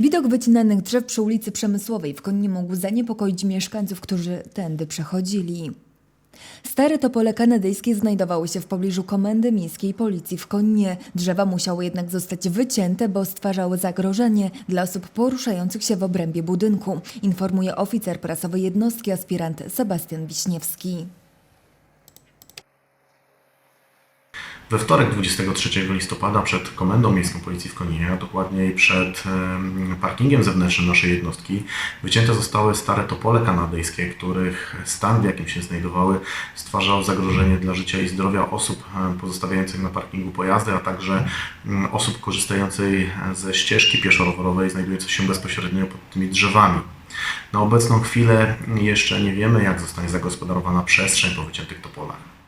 Widok wycinanych drzew przy ulicy Przemysłowej w Konnie mógł zaniepokoić mieszkańców, którzy tędy przechodzili. Stare topole kanadyjskie znajdowały się w pobliżu Komendy Miejskiej Policji w Konnie. Drzewa musiały jednak zostać wycięte, bo stwarzały zagrożenie dla osób poruszających się w obrębie budynku, informuje oficer prasowy jednostki aspirant Sebastian Wiśniewski. We wtorek 23 listopada przed Komendą Miejską Policji w Koninie, a dokładniej przed em, parkingiem zewnętrznym naszej jednostki, wycięte zostały stare topole kanadyjskie, których stan, w jakim się znajdowały, stwarzał zagrożenie dla życia i zdrowia osób pozostawiających na parkingu pojazdy, a także em, osób korzystających ze ścieżki pieszo-rowerowej znajdującej się bezpośrednio pod tymi drzewami. Na obecną chwilę jeszcze nie wiemy, jak zostanie zagospodarowana przestrzeń po wyciętych topolach.